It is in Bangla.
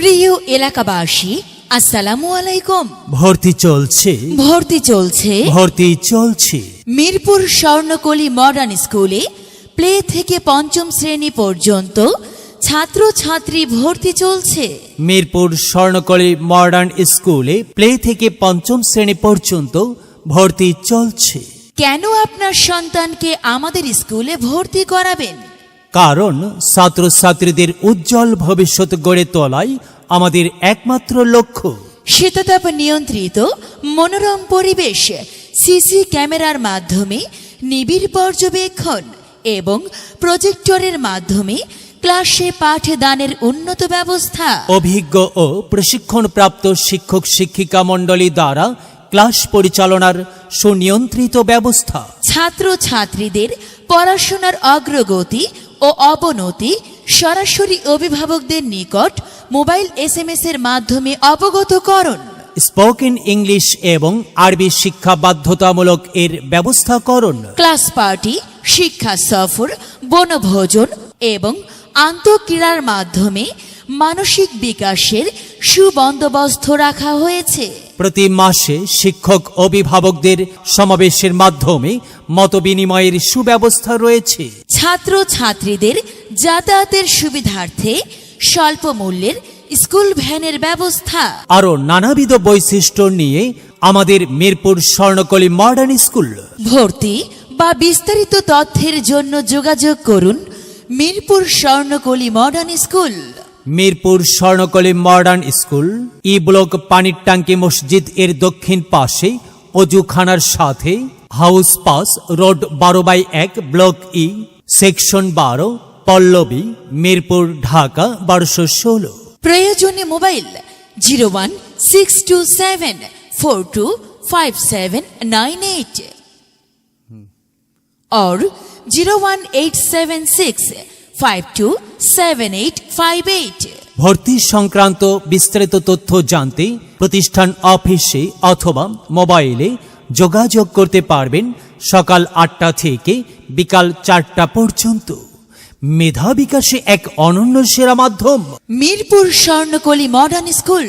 প্রিয় এলাকাবাসী আসসালামু আলাইকুম। ভর্তি চলছে। ভর্তি চলছে ভর্তি চলছে। মিরপুর স্বর্ণকলি মডার্ন স্কুলে প্লে থেকে পঞ্চম শ্রেণি পর্যন্ত ছাত্র ছাত্রী ভর্তি চলছে। মিরপুর স্বর্ণকলি মডার্ন স্কুলে প্লে থেকে পঞ্চম শ্রেণি পর্যন্ত ভর্তি চলছে। কেন আপনার সন্তানকে আমাদের স্কুলে ভর্তি করাবেন? কারণ ছাত্রছাত্রীদের উজ্জ্বল ভবিষ্যৎ গড়ে তোলাই আমাদের একমাত্র লক্ষ্য। শীততাপ নিয়ন্ত্রিত মনোরম পরিবেশ সিসি ক্যামেরার মাধ্যমে নিবিড় পর্যবেক্ষণ এবং প্রজেক্টরের মাধ্যমে ক্লাসে পাঠদানের উন্নত ব্যবস্থা। অভিজ্ঞ ও প্রশিক্ষণপ্রাপ্ত শিক্ষক শিক্ষিকা মণ্ডলী দ্বারা ক্লাস পরিচালনার সুনিয়ন্ত্রিত ব্যবস্থা। ছাত্র ছাত্রীদের পড়াশোনার অগ্রগতি ও অবনতি সরাসরি অভিভাবকদের নিকট মোবাইল এসএমএস এর মাধ্যমে অবগত অবগতকরণ স্পোকেন ইংলিশ এবং আরবি শিক্ষা বাধ্যতামূলক এর ব্যবস্থা করুন। ক্লাস পার্টি শিক্ষা সফর বনভোজন এবং আন্তঃক্রীড়ার মাধ্যমে মানসিক বিকাশের সুবন্দোবস্ত রাখা হয়েছে। প্রতি মাসে শিক্ষক অভিভাবকদের সমাবেশের মাধ্যমে মতবিনিময়ের সুব্যবস্থা রয়েছে। ছাত্র ছাত্রীদের যাতায়াতের সুবিধার্থে স্বল্প মূল্যের স্কুল ভ্যানের ব্যবস্থা। আরও নানাবিধ বৈশিষ্ট্য নিয়ে আমাদের মিরপুর স্বর্ণকলি মডার্ন স্কুল। ভর্তি বা বিস্তারিত তথ্যের জন্য যোগাযোগ করুন Mirpur Swarnakoli modern school. Mirpur Swarnakoli modern school E block পানির ট্যাঙ্কি মসজিদ এর দক্ষিণ পাশে অজুখানার সাথে হাউস পাস রোড বারো বাই এক ব্লক ই সেকশন বারো পল্লবী মিরপুর ঢাকা বারোশো ষোলো প্রয়োজনে mobile zero one six two seven four two five seven nine eight और zero one eight seven six five two seven eight five eight ভর্তি সংক্রান্ত বিস্তারিত তথ্য জানতে প্রতিষ্ঠান অফিসে অথবা মোবাইলে যোগাযোগ করতে পারবেন সকাল আটটা থেকে বিকাল চারটা পর্যন্ত। মেধা বিকাশে এক অনন্য সেরা মাধ্যম। Mirpur Swarnakoli modern school